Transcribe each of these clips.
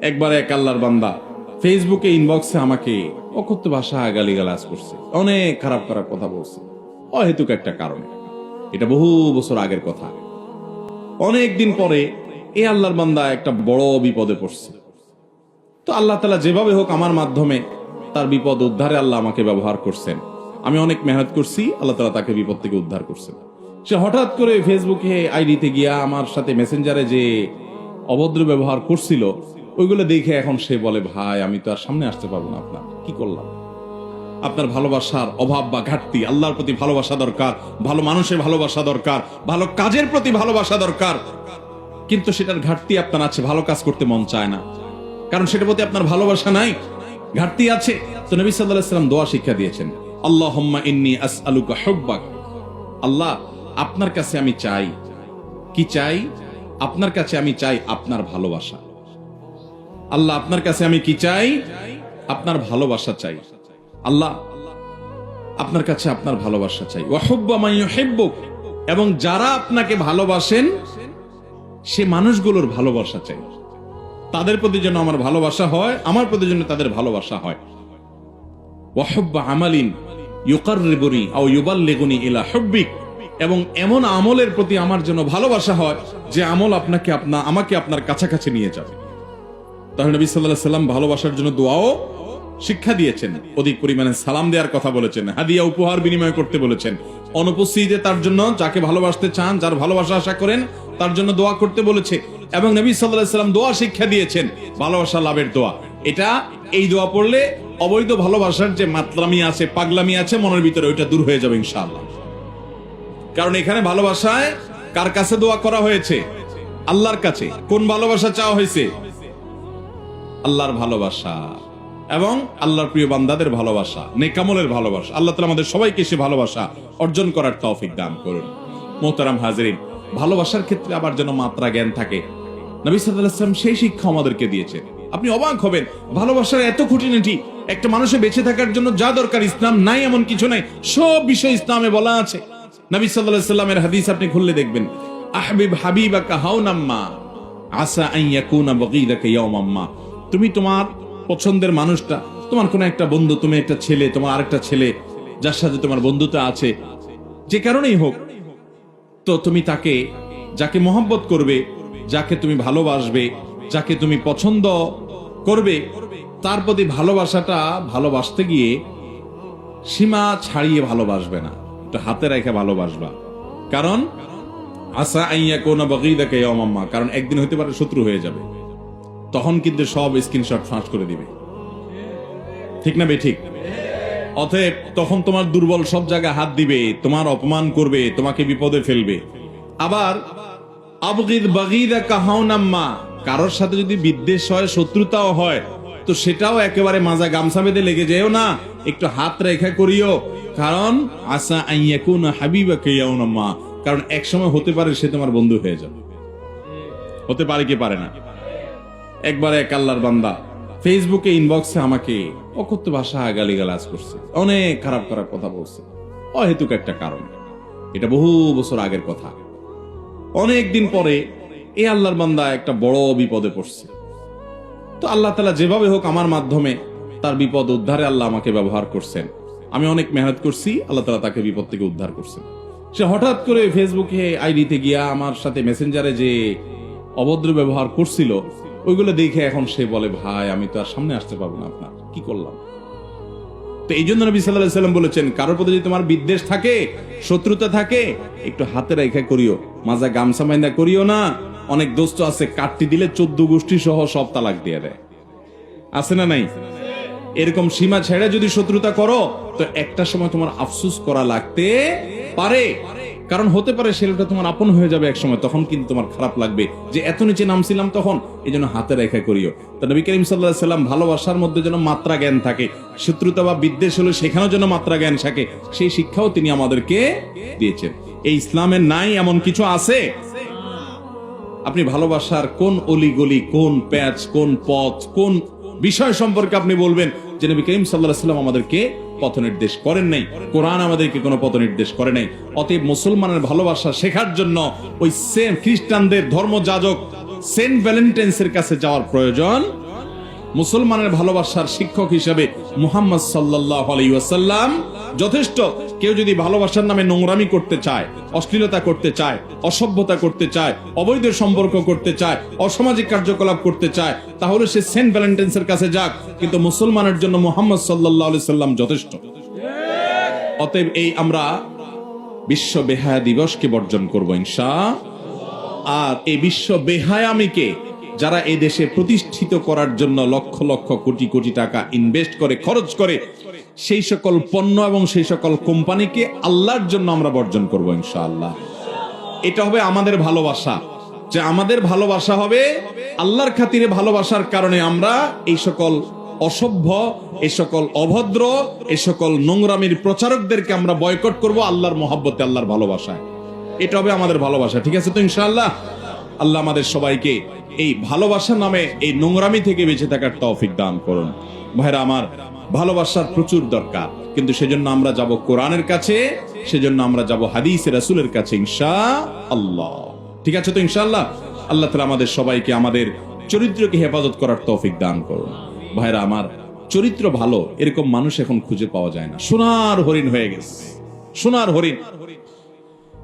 একবার এক আল্লাহর বান্দা। ফেসবুকে ইনবক্সে আমাকে অকথ্য ভাষা গালিগালাজ করছে। অনেক খারাপ খারাপ কথা বলছে। অহেতুক একটা কারণে। এটা বহু বছর আগের কথা। অনেক দিন পরে এ আল্লাহর বান্দা একটা বড় বিপদে পড়ছে। তো আল্লাহ তালা যেভাবে হোক আমার মাধ্যমে তার বিপদ উদ্ধারে আল্লাহ আমাকে ব্যবহার করছেন। আমি অনেক মেহনত করছি, আল্লাহ তালা তাকে বিপদ থেকে উদ্ধার করছেন। সে হঠাৎ করে ফেসবুকে আইডিতে গিয়া আমার সাথে মেসেঞ্জারে যে অভদ্র ব্যবহার করছিল ওইগুলো দেখে এখন সে বলে, ভাই, আমি তো আর সামনে আসতে পারব না আপনার। কি করলাম? আপনার ভালোবাসার অভাব বা ঘাটতি, আল্লাহর প্রতি ভালোবাসা দরকার, ভালো মানুষের ভালোবাসা দরকার, ভালো কাজের প্রতি ভালোবাসা দরকার। কিন্তু সেটার ঘাটতি আপনার আছে, ভালো কাজ করতে মন চায় না। কারণ সেটার প্রতি আপনার ভালোবাসা নাই, ঘাটতি আছে। তো নবী সাল্লাম দোয়া শিক্ষা দিয়েছেন, আল্লাহুম্মা ইন্নী আসআলুকা হুব্বাক। আল্লাহ, আপনার কাছে আমি চাই। কি চাই? আপনার কাছে আমি চাই আপনার ভালোবাসা। আল্লাহ, আপনার কাছে আমি কি চাই? আপনার ভালোবাসা চাই। আল্লাহ, আপনার কাছে আপনার ভালোবাসা চাই। ওয়াহুব্বা এবং যারা আপনাকে ভালোবাসেন, সে মানুষগুলোর ভালোবাসা চাই। তাদের প্রতি যেন আমার ভালোবাসা হয়, আমার প্রতি যেন তাদের ভালোবাসা হয়। ওয়াহুব্বা আমালিন ইউকাররিবুনি আও ইউবাল্লিগুনি ইলা হুব্বিক। এবং এমন আমলের প্রতি আমার জন্য ভালোবাসা হয়, যে আমল আপনাকে আপনা, আমাকে আপনার কাছাকাছি নিয়ে যাবে। তাহলে নবী আলাইহি সাল্লাম ভালোবাসার জন্য দোয়াও শিক্ষা দিয়েছেন। অধিক পরিমাণে সালাম দেওয়ার কথা বলেছেন। হাদিয়া উপহার বিনিময় করতে বলেছেন। অনুপস্থিতিতে তার জন্য যাকে ভালোবাসতে চান, যার ভালোবাসা আশা করেন, তার জন্য দোয়া করতে বলেছে এবং নবী আলাইহি সাল্লাম দোয়া শিক্ষা দিয়েছেন। ভালোবাসা লাভের দোয়া। এটা এই দোয়া পড়লে অবৈধ ভালোবাসার যে মাতলামি আছে, পাগলামি আছে, মনের ভিতরে ওইটা দূর হয়ে যাবে ইনশাআল্লাহ। কারণ এখানে ভালোবাসায় কার কাছে দোয়া করা হয়েছে? আল্লাহর কাছে। কোন ভালোবাসা চাওয়া হয়েছে? আল্লাহর ভালোবাসা এবং আল্লাহর প্রিয় বান্দাদের ভালোবাসা, নেকামলের ভালোবাসা। আল্লাহ তালা আমাদের সবাইকে সে ভালোবাসা অর্জন করার তৌফিক দান করুন। মোহতারাম হাজরিন, ভালোবাসার ক্ষেত্রে আবার যেন মাত্রা জ্ঞান থাকে। নবী সাল্লাম সেই শিক্ষা আমাদেরকে দিয়েছে আপনি অবাক হবেন, ভালোবাসার এত খুঁটিনাটি, একটা মানুষের বেঁচে থাকার জন্য যা দরকার ইসলাম নাই, এমন কিছু নাই, সব বিষয় ইসলামে বলা আছে। নবী সাল্লামের হাদিস আপনি খুললে দেখবেন, আহবিব হাবিবাকা হাউনাম্মা আসা আইয়াকুনা বগীদাকা ইয়াউমাম্মা তুমি তোমার পছন্দের মানুষটা, তোমার কোনো একটা বন্ধু, তুমি একটা ছেলে, তোমার আরেকটা ছেলে, যার সাথে তোমার বন্ধুতা আছে, যে কারণেই হোক, তো তুমি তাকে, যাকে মহব্বত করবে, যাকে তুমি ভালোবাসবে, যাকে তুমি পছন্দ করবে, তার প্রতি ভালোবাসাটা ভালোবাসতে গিয়ে সীমা ছাড়িয়ে ভালোবাসবে না। হাতে রেখে ভালোবাসবা। কারণ আসা আইয়া কোন বগিদাকে অমাম্মা কারণ একদিন হতে পারে শত্রু হয়ে যাবে। তখন কিন্তু সব স্ক্রিনশট ফাঁস করে দিবে। ঠিক না বে, ঠিক? অতএব তখন তোমার দুর্বল সব জায়গায় হাত দিবে, তোমার অপমান করবে, তোমাকে বিপদে ফেলবে। আবার কারোর সাথে যদি বিদ্বেষ হয়, শত্রুতাও হয়, তো সেটাও একেবারে মাজা গামছা বেঁধে লেগে যেও না। একটু হাত রেখা করিও। কারণ, আসা আইয়াকুন হাবিবা কেয়াউনাম্মা কারণ এক সময় হতে পারে সে তোমার বন্ধু হয়ে যাবে। হতে পারে কি পারে না? একবার এক আল্লাহর বান্দা। ফেসবুকে ইনবক্সে আমাকে অকথ্য ভাষা গালিগালাজ করছে, অনেক খারাপ খারাপ কথা বলছে। অহেতুক একটা কারণ। এটা বহু বছর আগের কথা। অনেক দিন পরে এ আল্লাহর বান্দা একটা বড় বিপদে পড়ছে। তো আল্লাহ তালা যেভাবে হোক আমার মাধ্যমে তার বিপদ উদ্ধারে আল্লাহ আমাকে ব্যবহার করছেন। আমি অনেক মেহনত করছি, আল্লাহ তালা তাকে বিপদ থেকে উদ্ধার করছেন। সে হঠাৎ করে ফেসবুকে আইডিতে গিয়া আমার সাথে মেসেঞ্জারে যে অভদ্র ব্যবহার করছিল ওইগুলো দেখে এখন সে বলে, ভাই, আমি তো আর সামনে আসতে পারব না আপনার। কি করলাম? তো এই জন্য নবী সাল্লাহ সাল্লাম বলেছেন, কারোর প্রতি যদি তোমার বিদ্বেষ থাকে, শত্রুতা থাকে, একটু হাতে রেখা করিও। মাজা গামছা মাইন্দা করিও না। অনেক দোস্ত আছে কাটটি দিলে চোদ্দ গোষ্ঠী সহ সব তালাক দিয়ে দেয়। আছে না নাই? এরকম সীমা ছেড়ে যদি শত্রুতা করো, তো একটা সময় তোমার আফসুস করা লাগতে পারে। কারণ হতে পারে ছেলেটা তোমার আপন হয়ে যাবে এক সময় তখন কিন্তু তোমার খারাপ লাগবে। যে এত নিচে নামছিলাম তখন এই জন্য হাতে রেখা করিও। তো নবী করিম সাল্লাহ সাল্লাম ভালোবাসার মধ্যে যেন মাত্রা জ্ঞান থাকে, শত্রুতা বা বিদ্বেষ হলে সেখানেও যেন মাত্রা জ্ঞান থাকে, সেই শিক্ষাও তিনি আমাদেরকে দিয়েছেন। এই ইসলামের নাই এমন কিছু আছে? আপনি ভালোবাসার কোন অলিগলি, কোন প্যাচ, কোন পথ, কোন বিষয় সম্পর্কে আপনি বলবেন যে নবী করিম সাল্লাহ সাল্লাম আমাদেরকে পথ নির্দেশ করেন নাই। কোরআন আমাদেরকে কোনো পথ নির্দেশ করে নাই। অতএব মুসলমানের ভালোবাসা শেখার জন্য ওই সেম খ্রিস্টানদের ধর্মযাজক সেন্ট ভ্যালেন্টাইন্সের কাছে যাওয়ার প্রয়োজন মুসলমানের ভালোবাসার শিক্ষক হিসেবে মুহাম্মদ সাল্লাহ আলাইসাল্লাম যথেষ্ট। কেউ যদি ভালোবাসার নামে নোংরামি করতে চায়, অশ্লীলতা করতে চায়, অসভ্যতা করতে চায়, অবৈধ সম্পর্ক করতে চায়, অসামাজিক কার্যকলাপ করতে চায়, তাহলে সে সেন্ট ভ্যালেন্টাইন্সের কাছে যাক, কিন্তু মুসলমানের জন্য মোহাম্মদ সাল্লাহ সাল্লাম যথেষ্ট। অতএব এই আমরা বিশ্ব বেহায়া দিবসকে বর্জন করব ইনশা আর এই বিশ্ব বেহায়ামিকে যারা এই দেশে প্রতিষ্ঠিত করার জন্য লক্ষ লক্ষ কোটি কোটি টাকা ইনভেস্ট করে, খরচ করে, সেই সকল পণ্য এবং সেই সকল কোম্পানিকে আল্লাহর জন্য আমরা বর্জন করব ইনশাআল্লাহ। এটা হবে আমাদের ভালোবাসা। যে আমাদের ভালোবাসা হবে আল্লাহর খাতিরে ভালোবাসার কারণে আমরা এই সকল অসভ্য, এই সকল অভদ্র, এই সকল নোংরামির প্রচারকদেরকে আমরা বয়কট করব আল্লাহর মহাব্বতে, আল্লাহর ভালোবাসায়। এটা হবে আমাদের ভালোবাসা, ঠিক আছে তো ইনশাআল্লাহ? আল্লাহ আমাদের সবাইকে এই ভালোবাসা নামে এই নোংরামি থেকে বেঁচে থাকার তৌফিক দান করুন। ভাইরা আমার, ভালোবাসার প্রচুর দরকার। কিন্তু সেজন্য আমরা যাব কোরআনের কাছে, সেজন্য আমরা যাব হাদিস রাসূলের কাছে ইনশা আল্লাহ ঠিক আছে তো ইনশাআল্লাহ? আল্লাহ তাআলা আমাদের সবাইকে আমাদের চরিত্রকে হেফাজত করার তৌফিক দান করুন। ভাইরা আমার, চরিত্র ভালো, এরকম মানুষ এখন খুঁজে পাওয়া যায় না। সোনার হরিণ হয়ে গেছে। সোনার হরিণ।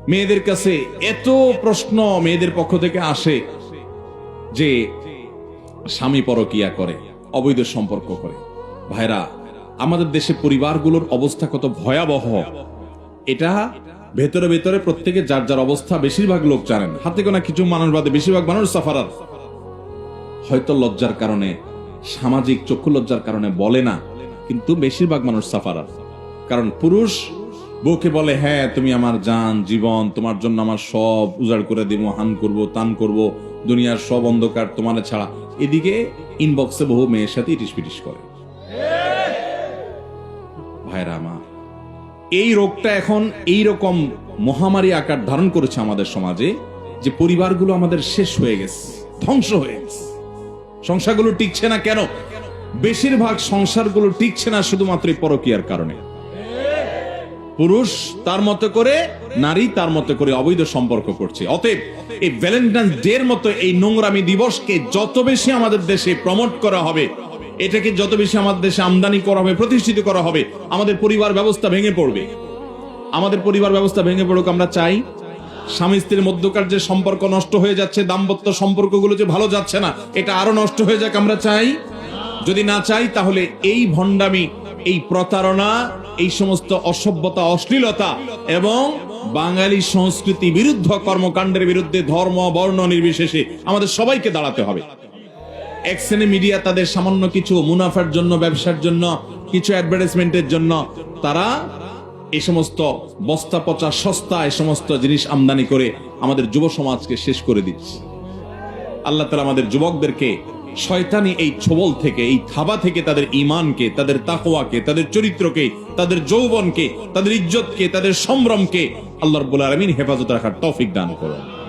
মেয়েদের কাছে এত প্রশ্ন মেয়েদের পক্ষ থেকে আসে যে স্বামী পরকিয়া করে, অবৈধ সম্পর্ক করে। ভাইরা আমাদের দেশে পরিবারগুলোর অবস্থা কত ভয়াবহ। এটা ভেতরে ভেতরে প্রত্যেকে যার যার অবস্থা, বেশিরভাগ লোক জানেন। হাতে গোনা কিছু মানুষ বাদে বেশিরভাগ মানুষ সাফারার। হয়তো লজ্জার কারণে, সামাজিক চক্ষু লজ্জার কারণে বলে না, কিন্তু বেশিরভাগ মানুষ সাফারার। কারণ পুরুষ বউকে বলে হ্যাঁ তুমি আমার জান, জীবন, তোমার জন্য আমার সব উজাড় করে দিব, হান করব, তান করব। দুনিয়ার সব অন্ধকার তোমার ছাড়া। এদিকে ইনবক্সে বহু মেয়ের সাথে ইটিস পিটিস করে। ভাইরা আমার, এই রোগটা এখন এই রকম মহামারী আকার ধারণ করেছে আমাদের সমাজে যে পরিবারগুলো আমাদের শেষ হয়ে গেছে, ধ্বংস হয়ে গেছে। সংসারগুলো টিকছে না কেন? বেশিরভাগ সংসারগুলো টিকছে না শুধুমাত্র পরকীয়ার কারণে। পুরুষ তার মতো করে, নারী তার মতো করে অবৈধ সম্পর্ক করছে। অতএব এই ভ্যালেন্টাইন্স ডে এর মতো এই নোংরামি দিবসকে যত বেশি আমাদের দেশে প্রমোট করা হবে, এটাকে যত বেশি আমাদের দেশে আমদানি করা হবে, প্রতিষ্ঠিত করা হবে, আমাদের পরিবার ব্যবস্থা ভেঙে পড়বে। আমাদের পরিবার ব্যবস্থা ভেঙে পড়ুক আমরা চাই। স্বামী স্ত্রীর মধ্যকার যে সম্পর্ক নষ্ট হয়ে যাচ্ছে, দাম্পত্য সম্পর্কগুলো যে ভালো যাচ্ছে না, এটা আরও নষ্ট হয়ে যাক আমরা চাই। যদি না চাই, তাহলে এই ভণ্ডামি, এই প্রতারণা এই সমস্ত অসভ্যতা, অশ্লীলতা এবং বাঙালি সংস্কৃতি বিরুদ্ধ কর্মকাণ্ডের বিরুদ্ধে ধর্ম, বর্ণ নির্বিশেষে আমাদের সবাইকে দাঁড়াতে হবে। এক শ্রেণি মিডিয়া তাদের সামান্য কিছু মুনাফার জন্য, ব্যবসার জন্য, কিছু অ্যাডভার্টাইজমেন্টের জন্য, তারা এই সমস্ত বস্তা পচা, সস্তা এই সমস্ত জিনিস আমদানি করে আমাদের যুব সমাজকে শেষ করে দিচ্ছে। আল্লাহ তালা আমাদের যুবকদেরকে শয়তানি এই ছবল থেকে, এই থাবা থেকে তাদের ইমানকে তাদের তাকোয়াকে তাদের চরিত্রকে, তাদের যৌবনকে, তাদের ইজ্জতকে, তাদের সম্ভ্রমকে আল্লাহ রবুল আলমিন হেফাজত রাখার তৌফিক দান করুন।